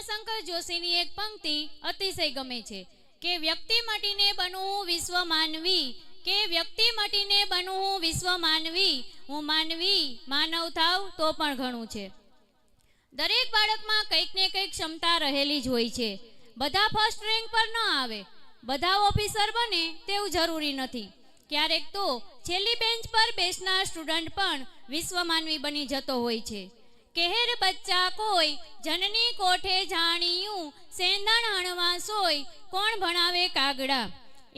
ઉમાશંકર જોશીની એક પંક્તિ અતિશય ગમે છે કે વ્યક્તિ મટીને બનવું વિશ્વ માનવી કે વ્યક્તિ મટીને બનવું વિશ્વ માનવી હું માનવી માનવ થાવ તો પણ ઘણું છે દરેક બાળકમાં કંઈક ને કંઈક ક્ષમતા રહેલી જ હોય છે બધા ફર્સ્ટ રેન્ક પર ન આવે બધા ઓફિસર બને તેવું જરૂરી નથી ક્યારેક તો છેલ્લી બેન્ચ પર બેસનાર સ્ટુડન્ટ પણ વિશ્વ માનવી બની જતો હોય છે કેહેર બચ્ચા કોઈ જનની કોઠે જાણ્યું સેંધણ હણવા સોય કોણ ભણાવે કાગડા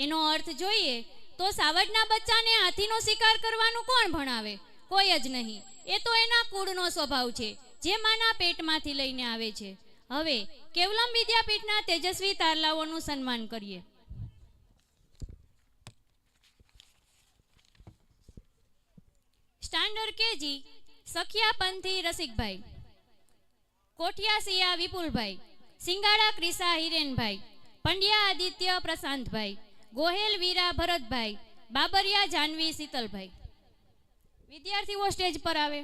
એનો અર્થ જોઈએ તો સાવડના બચ્ચાને હાથીનો શિકાર કરવાનું કોણ ભણાવે કોઈ જ નહીં એ તો એના કુળનો સ્વભાવ છે જે માના પેટમાંથી લઈને આવે છે હવે કેવલમ વિદ્યાપીઠના તેજસ્વી તારલાઓનું સન્માન કરીએ સ્ટાન્ડર્ડ કેજી સખિયા રસિકભાઈ કોઠિયા સિયા વિપુલભાઈ સિંગાડા ક્રિસા હિરેનભાઈ પંડ્યા આદિત્ય પ્રશાંતભાઈ ગોહેલ વીરા ભરતભાઈ બાબરિયા જાનવી શીતલભાઈ વિદ્યાર્થીઓ સ્ટેજ પર આવે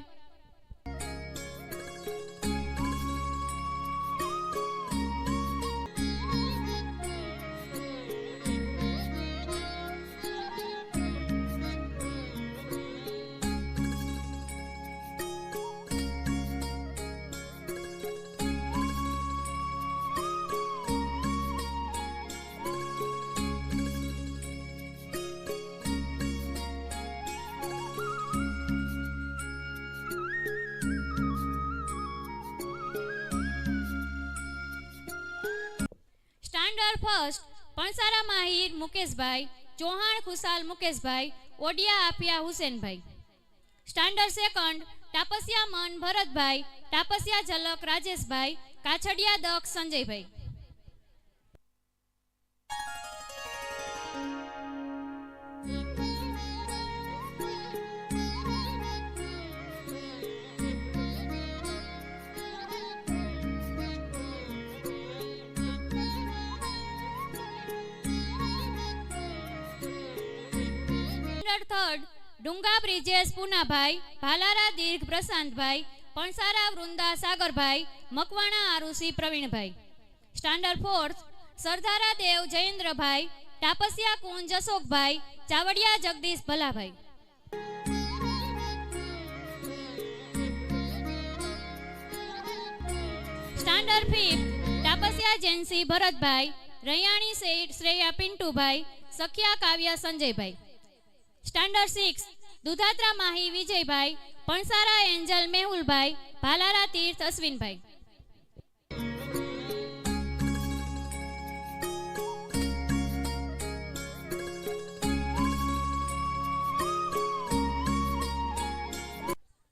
bachelor first Pansara Mahir Mukeshbhai Chauhan Khushal Mukeshbhai Odiya Apiya Husenbhai standard second Tapasiya Man Bharatbhai Tapasiya ઝલક Rajeshbhai Kachhadiya Daksh Sanjaybhai computer third Dunga Brijesh Poonabhai Bhalara Dirgh Prashantbhai Pansara Vrunda Sagarbhai Makwana Arushi Pravinbhai standard fourth Sardara Dev Jayendrabhai Tapasiya Kunj Ashokbhai Chavadiya Jagdish Bhalabhai standard fifth Tapasiya Jensi Bharatbhai Raiyani Sheth Shreya Pintubhai Sakhya Kavya Sanjaybhai standard six Dudhatra Mahi Vijaybhai Pansara Angel Mehulbhai Bhalara Tirth Ashwinbhai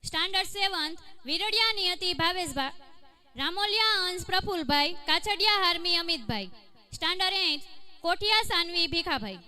standard seventh Viradiya Niyati Bhaveshbhai Ramoliya Ansh Prafulbhai Kachhadiya Harmi Amitbhai standard eight Kothiya Sanvi ભીખાભાઈ